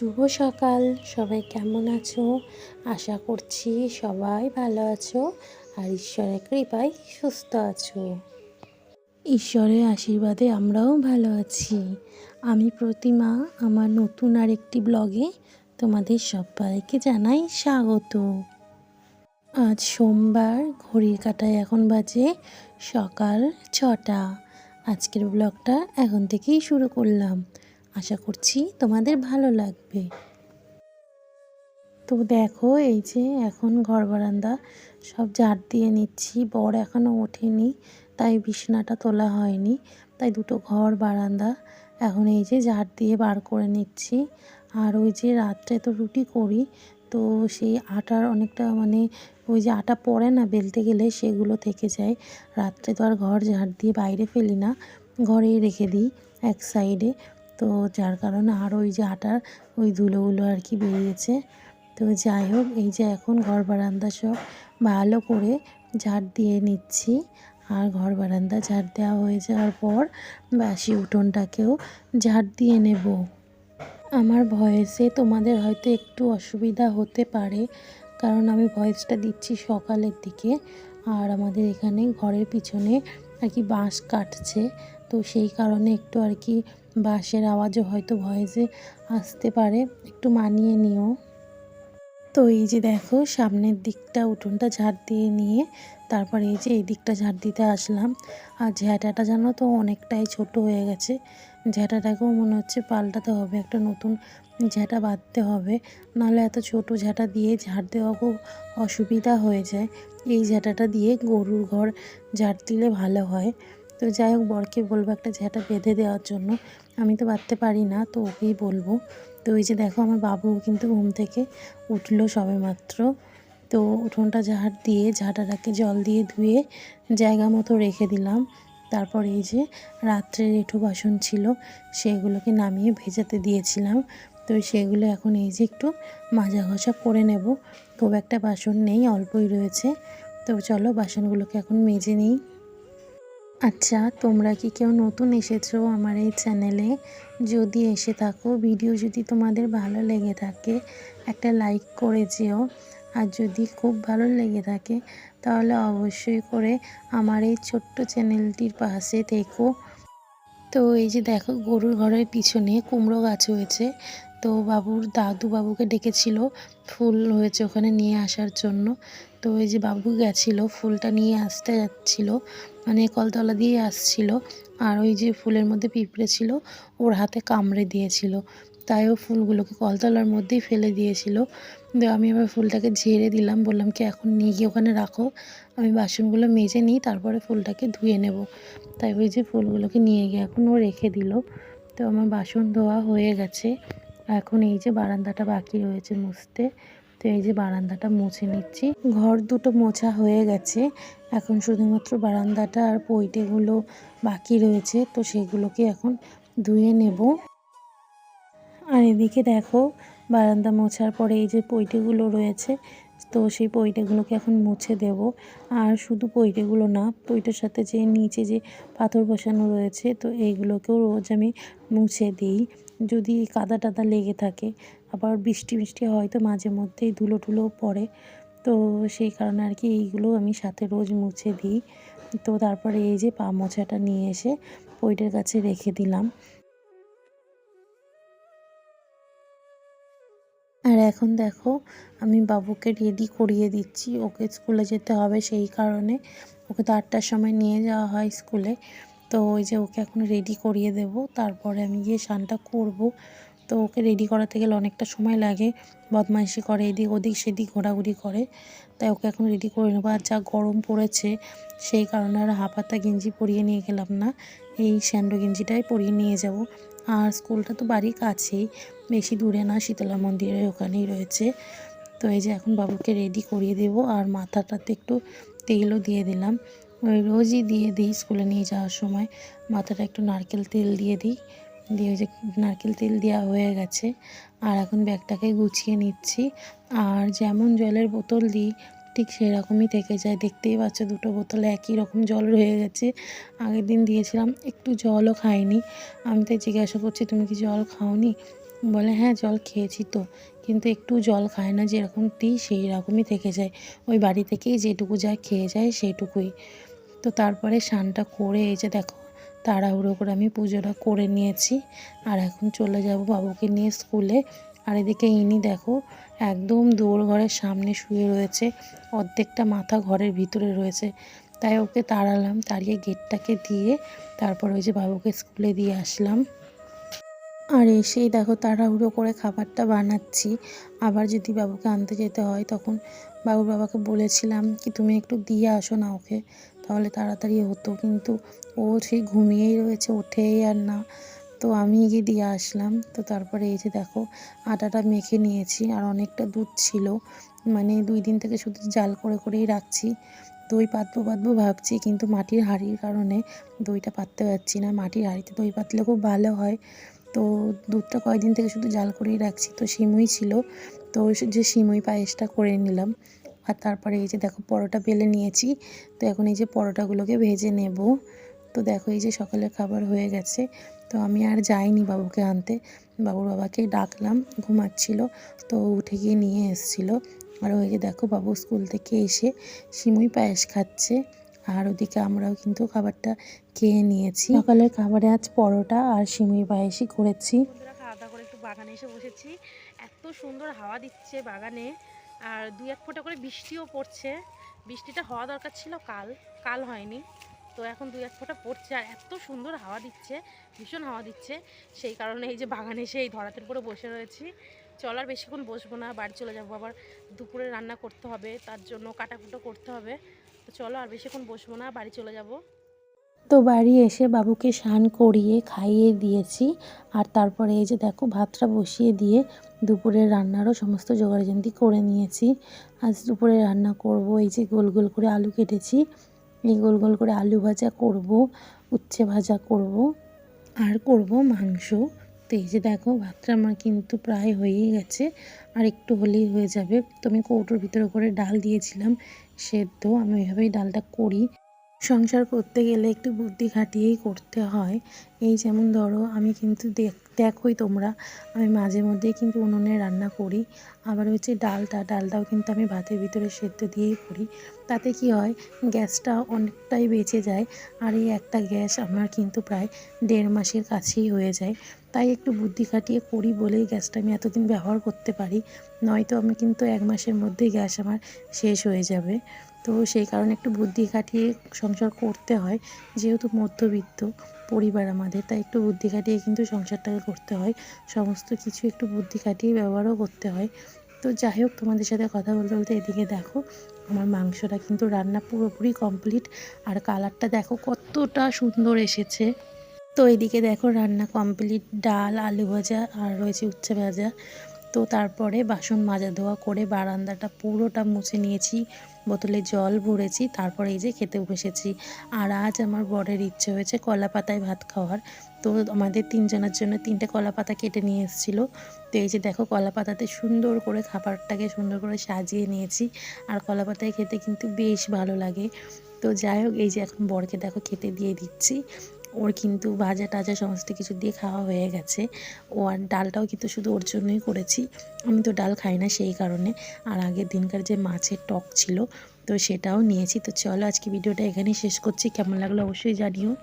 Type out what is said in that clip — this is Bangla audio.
শুভ সকাল। সবাই কেমন আছো? আশা করছি সবাই ভালো আছো আর ঈশ্বরের কৃপায় সুস্থ আছো। ঈশ্বরের আশীর্বাদে আমরাও ভালো আছি। আমি প্রতিমা, আমার নতুন আরেকটি ব্লগে তোমাদের সবাইকে জানাই স্বাগত। আজ সোমবার, ঘড়ির কাটায় এখন বাজে সকাল ছটা। আজকের ব্লগটা এখন থেকেই শুরু করলাম। আশা করছি তোমাদের ভালো লাগবে। তো দেখো, এই যে এখন ঘর বারান্দা সব ঝাড় দিয়ে নিচ্ছি। বর এখনও ওঠেনি, তাই বিছানাটা তোলা হয়নি। তাই দুটো ঘর বারান্দা এখন এই যে ঝাড় দিয়ে বার করে নিচ্ছি। আর ওই যে রাত্রে তো রুটি করি, তো সেই আটার অনেকটা মানে ওই যে আটা পড়ে না বেলতে গেলে সেগুলো থেকে যায়। রাত্রে তো আর ঘর ঝাড় দিয়ে বাইরে ফেলি না, ঘরেই রেখে দিই এক সাইডে। তো যার কারণে আর ওই যে আটার ওই ধুলোগুলো আর কি বেরিয়েছে। তো যাই হোক, এই যে এখন ঘর বারান্দা সব ভালো করে ঝাড় দিয়ে নিচ্ছি। আর ঘর বারান্দা ঝাড় দেওয়া হয়ে যাওয়ার পর বাসি উঠোনটাকেও ঝাড় দিয়ে নেব। আমার ভয়েসে তোমাদের হয়তো একটু অসুবিধা হতে পারে, কারণ আমি ভয়েসটা দিচ্ছি সকালের দিকে। আর আমাদের এখানে ঘরের পিছনে আর কি বাঁশ কাটছে, তো সেই কারণে একটু আর কি বাঁশের আওয়াজও হয়তো ভয়েসে আসতে পারে। একটু মানিয়ে নিও। তো এই যে দেখো, সামনের দিকটা উঠোনটা ঝাড় দিয়ে নিয়ে তারপরে এই যে এই দিকটা ঝাড় দিতে আসলাম। আর ঝ্যাঁটাটা জানো তো অনেকটাই ছোট হয়ে গেছে। ঝ্যাঁটাটাকেও মনে হচ্ছে পাল্টাতে হবে, একটা নতুন ঝ্যাঁটা বাঁধতে হবে। নাহলে এত ছোট ঝ্যাঁটা দিয়ে ঝাড় দেওয়া খুব অসুবিধা হয়ে যায়। এই ঝ্যাঁটাটা দিয়ে গরুর ঘর ঝাড় দিলে ভালো হয়। তো যাই হোক, বরকে বলব একটা ঝ্যাঁটা বেঁধে দেওয়ার জন্য। আমি তো বাঁধতে পারি না, তো ওকেই বলব। তো ওই যে দেখো, আমার বাবু কিন্তু ঘুম থেকে উঠল সবে মাত্র তো উঠোনটা ঝাড় দিয়ে ঝাঁটাটাকে জল দিয়ে ধুয়ে জায়গা মতো রেখে দিলাম। তারপর এই যে রাত্রের এঁঠো বাসন ছিল, সেগুলোকে নামিয়ে ভেজাতে দিয়েছিলাম। তো সেগুলো এখন এই যে একটু মাজা ঘষা করে নেব। খুব একটা বাসন নেই, অল্পই রয়েছে। তো চলো, বাসনগুলোকে এখন মেজে নিই। আচ্ছা তোমরা কি কেউ নতুন এসেছ আমার এই চ্যানেলে? যদি এসে থাকো, ভিডিও যদি তোমাদের ভালো লেগে থাকে, একটা লাইক করে যেও। আর যদি খুব ভালো লেগে থাকে, তাহলে অবশ্যই করে আমার এই ছোট্ট চ্যানেলটির পাশে থেকো। তো এই যে দেখো, গরুর ঘরের পিছনে কুমড়ো গাছ হয়েছে। তো বাবুর দাদু বাবুকে ডেকেছিল, ফুল হয়েছে ওখানে নিয়ে আসার জন্য। তো ওই যে বাবু গেছিল, ফুলটা নিয়ে আসতে যাচ্ছিল মানে কলতলা দিয়ে আসছিল। আর ওই যে ফুলের মধ্যে পিঁপড়ে ছিল, ওর হাতে কামড়ে দিয়েছিল। তাই ও ফুলগুলোকে কলতলার মধ্যেই ফেলে দিয়েছিল। তো আমি আবার ফুলটাকে ঝেড়ে দিলাম, বললাম, কি, এখন নিয়ে গিয়ে ওখানে রাখো। আমি বাসনগুলো মেজে নিই, তারপরে ফুলটাকে ধুয়ে নেব। তাই ওই যে ফুলগুলোকে নিয়ে গিয়ে এখন ও রেখে দিল। তো আমার বাসন ধোয়া হয়ে গেছে। এখন এই যে বারান্দাটা বাকি রয়েছে মুছতে, তো এই যে বারান্দাটা মুছে নিচ্ছি। ঘর দুটো মোছা হয়ে গেছে, এখন শুধুমাত্র বারান্দাটা আর পৈটেগুলো বাকি রয়েছে, তো সেগুলোকে এখন ধুয়ে নেব। আর এদিকে দেখো, বারান্দা মোছার পরে এই যে পৈটেগুলো রয়েছে, তো সেই পৈটেগুলোকে এখন মুছে দেব। আর শুধু পৈটেগুলো না পৈটের সাথে যে নিচে যে পাথর বসানো রয়েছে, তো এইগুলোকেও রোজ আমি মুছে দিই। যদি কাদা টাদা লেগে থাকে, আবার বৃষ্টি বৃষ্টি হয়তো মাঝে মধ্যেই ধুলো টুলো পড়ে। তো সেই কারণে আর কি এইগুলো আমি সাথে রোজ মুছে দিই। তো তারপরে এই যে পা মোছাটা নিয়ে এসে পৈটের কাছে রেখে দিলাম। আর এখন দেখো, আমি বাবুকে রেডি করিয়ে দিচ্ছি। ওকে স্কুলে যেতে হবে সেই কারণে। ওকে তো আটটার সময় নিয়ে যাওয়া হয় স্কুলে। তো ওই যে ওকে এখন রেডি করিয়ে দেব। তারপরে আমি গিয়ে স্নানটা করব। তো ওকে রেডি করাতে গেলে অনেকটা সময় লাগে। বদমাইশি করে এদিক ওদিক, সেদিক ঘোরাঘুরি করে। তাই ওকে এখন রেডি করে নেব। আর যা গরম পড়েছে, সেই কারণে আর হাফাতা গেঞ্জি পরিয়ে নিয়ে গেলাম না। এই স্যান্ডো গেঞ্জিটাই পরিয়ে নিয়ে যাব। আর স্কুলটা তো বাড়ির কাছেই, বেশি দূরে না, শীতলা মন্দিরের ওখানেই রয়েছে। তো এই যে এখন বাবুকে রেডি করিয়ে দেব। আর মাথাটাতে একটু তেলও দিয়ে দিলাম। ওই রোজই দিয়ে দিই স্কুলে নিয়ে যাওয়ার সময়। মাথাটা একটু নারকেল তেল দিয়ে দিই। দিয়ে ওই যে নারকেল তেল দেওয়া হয়ে গেছে। আর এখন ব্যাগটাকে গুছিয়ে নিচ্ছি। আর যেমন জলের বোতল দিই, ঠিক সেরকমই থেকে যায়। দেখতেই পাচ্ছ দুটো বোতলে একই রকম জল রয়ে গেছে। আগের দিন দিয়েছিলাম, একটু জলও খাইনি। আমি তাই জিজ্ঞাসা করছি, তুমি কি জল খাওনি? বলে হ্যাঁ জল খেয়েছি তো। কিন্তু একটু জল খায় না যেরকম দিই সেই রকমই থেকে যায়। ওই বাড়ি থেকেই যেটুকু যা খেয়ে যায় সেইটুকুই তো তারপরে স্নানটা করে এই যে দেখো, তাড়াহুড়ো করে আমি পুজোটা করে নিয়েছি। আর এখন চলে যাব বাবুকে নিয়ে স্কুলে। আর এদিকে ইনি দেখো, একদম দৌড় ঘরের সামনে শুয়ে রয়েছে। অর্ধেকটা মাথা ঘরের ভিতরে রয়েছে। তাই ওকে তাড়ালাম, তাড়িয়ে গেটটাকে দিয়ে তারপর ওই যে বাবুকে স্কুলে দিয়ে আসলাম। আর এসেই দেখো তাড়াহুড়ো করে খাবারটা বানাচ্ছি। আবার যদি বাবুকে আনতে যেতে হয় তখন বাবুর বাবাকে বলেছিলাম কি, তুমি একটু দিয়ে আসো না ওকে। তাহলে তাড়াতাড়ি হতো। কিন্তু ও সেই ঘুমিয়েই রয়েছে, ওঠেই আর না। তো আমি গিয়ে দিয়ে আসলাম। তো তারপরে এই যে দেখো, আটাটা মেখে নিয়েছি আর অনেকটা দুধ ছিল। মানে দুই দিন থেকে শুধু জাল করে করেই রাখছি। দই পাতবো পাতবো ভাবছি, কিন্তু মাটির হাঁড়ির কারণে দইটা পাততে পারছি না। মাটির হাঁড়িতে দই পাতলে খুব ভালো হয়। তো দুধটা কয়েকদিন থেকে শুধু জাল করেই রাখছি। তো সিমুই ছিল। তো যে সিমুই পায়েসটা করে নিলাম। আর তারপরে এই যে দেখো পরোটা বেলে নিয়েছি। তো এখন এই যে পরোটাগুলোকে ভেজে নেব। তো দেখো এই যে সকালের খাবার হয়ে গেছে। তো আমি আর যাইনি বাবুকে আনতে। বাবুর বাবাকে ডাকলাম ঘুমাচ্ছিল। তো উঠে গিয়ে নিয়ে এসেছিল। আর ওই যে দেখো বাবু স্কুল থেকে এসে সিমুই পায়েস খাচ্ছে। আর ওদিকে আমরাও কিন্তু খাবারটা খেয়ে নিয়েছি। সকালের খাবারে আজ পরোটা আর সিমুই পায়েসই করেছি। খাওয়া দাওয়া করে একটু বাগানে এসে বসেছি। এত সুন্দর হাওয়া দিচ্ছে বাগানে। আর দুই এক ফোঁটা করে বৃষ্টিও পড়ছে। বৃষ্টিটা হওয়া দরকার ছিল কাল কাল হয়নি। তো এখন দুই এক ফোঁটা পড়ছে আর এত সুন্দর হাওয়া দিচ্ছে, ভীষণ হাওয়া দিচ্ছে। সেই কারণে এই যে বাগানে এসে এই ধরাতের উপরে বসে রয়েছি। চল আর বেশিক্ষণ বসবো না, বাড়ি চলে যাব আবার। দুপুরে রান্না করতে হবে, তার জন্য কাটাকুটো করতে হবে। তো চলো আর বেশিক্ষণ বসবো না, বাড়ি চলে যাব। তো বাড়ি এসে বাবুকে স্নান করিয়ে খাইয়ে দিয়েছি। আর তারপরে এই যে দেখো, ভাতটা বসিয়ে দিয়ে দুপুরের রান্নারও সমস্ত জোগাড়যন্ত্রী করে নিয়েছি। আজ দুপুরে রান্না করব, এই যে গোল গোল করে আলু কেটেছি। এই গোল গোল করে আলু ভাজা করব, উচ্ছে ভাজা করব, আর করব মাংস। তো এই যে দেখো, ভাতটা আমার কিন্তু প্রায় হয়েই গেছে। আর একটু হলেই হয়ে যাবে। তো আমি কৌটোর ভিতরে করে ডাল দিয়েছিলাম, সেদ্ধ। আমি ওইভাবেই ডালটা করি। সংসার করতে গেলে একটু বুদ্ধি খাটিয়েই করতে হয়। এই যেমন ধরো আমি কিন্তু দেখ দেখোই তোমরা। আমি মাঝে মধ্যেই কিন্তু উনুনে রান্না করি। আবার হচ্ছে ডালটা, ডালটাও কিন্তু আমি ভাতের ভিতরে সেদ্ধ দিয়েই করি। তাতে কি হয়, গ্যাসটা অনেকটাই বেঁচে যায় আর এই একটা গ্যাস আমার কিন্তু প্রায় দেড় মাসের কাছেই হয়ে যায়। তাই একটু বুদ্ধি খাটিয়ে করি বলেই গ্যাসটা আমি এতদিন ব্যবহার করতে পারি। নয়তো আমি কিন্তু এক মাসের মধ্যেই গ্যাস আমার শেষ হয়ে যাবে। তো সেই কারণে একটু বুদ্ধি খাটিয়ে সংসার করতে হয়, যেহেতু মধ্যবিত্ত। পরিবার আমাদের, তাই একটু বুদ্ধি খাটিয়ে কিন্তু সংসারটাকে করতে হয়। সমস্ত কিছু একটু বুদ্ধি খাটিয়ে ব্যবহারও করতে হয়। তো যাই হোক, তোমাদের সাথে কথা বলতে বলতে এদিকে দেখো, আমার মাংসটা কিন্তু রান্না পুরোপুরি কমপ্লিট আর কালারটা দেখো কতটা সুন্দর এসেছে। তো এদিকে দেখো রান্না কমপ্লিট ডাল, আলু ভাজা, আর রয়েছে উচ্ছে ভাজা। তো তারপরে বাসন মাজা ধোয়া করে বারান্দাটা পুরোটা মুছে নিয়েছি, বোতলে জল ভরেছি, তারপরে এই যে খেতে বসেছি। আর আজ আমার বরের ইচ্ছে হয়েছে কলা পাতায় ভাত খাওয়ার। তো আমাদের তিনজনের জন্য তিনটে কলা পাতা কেটে নিয়ে এসেছিল। তো এই যে দেখো কলা পাতাতে সুন্দর করে খাবারটাকে সুন্দর করে সাজিয়ে নিয়েছি। আর কলা পাতায় খেতে কিন্তু বেশ ভালো লাগে। তো যাই হোক, এই যে এখন বরকে দেখো খেতে দিয়ে দিচ্ছি। ওর কিন্তু ভাজা টাজা সমস্ত কিছু দিয়ে খাওয়া হয়ে গেছে। ও আর ডালটাও কিন্তু শুধু ওর জন্যই করেছি। আমি তো ডাল খাই না সেই কারণে। আর আগের দিনকার যে মাছের টক ছিল, তো সেটাও নিয়েছি। তো চলো আজকে ভিডিওটা এখানেই শেষ করছি। কেমন লাগল অবশ্যই জানিও।